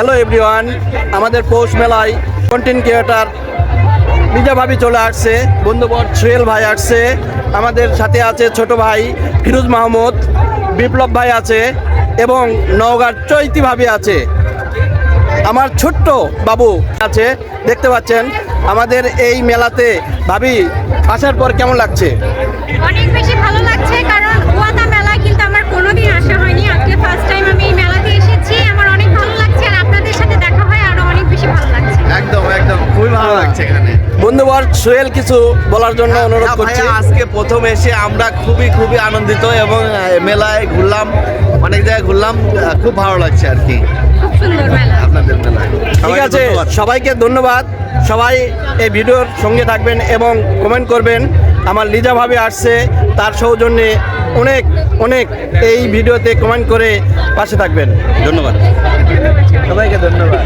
Hello everyone, আমাদের পৌষ মেলায় content creator ভাবি চলে আসছে, বন্ধুবর সোহেল ভাই আসছে, আমাদের সাথে আছে ছোট ভাই ফিরোজ মাহমুদ, বিপ্লব ভাই আছে এবং নওগাঁর চৈতি ভাবি আছে। আমার ছোট্ট বাবু আছে, দেখতে পাচ্ছেন, আমাদের এই মেলাতে ভাবি, আসার পর কেমন লাগছে? অনেক বেশি ভালো লাগছে, কারণ বন্ধুবর সোহেল কিছু বলার জন্য অনুরোধ হ্যাঁ, করছি। আজকে প্রথম এসে আমরা খুবই খুবই আনন্দিত এবং মেলায় ঘুরলাম অনেক জায়গায় ঘুরলাম খুব ভালো লাগছে আর কি। খুব সুন্দর মেলা। আপনাদের মেলায়। ঠিক আছে সবাইকে ধন্যবাদ। সবাই এই ভিডিওর সঙ্গে থাকবেন এবং কমেন্ট করবেন। আমার লিজা ভাবে আসছে তার সৌজন্যে অনেক অনেক এই ভিডিওতে কমেন্ট করে পাশে থাকবেন। ধন্যবাদ। সবাইকে ধন্যবাদ।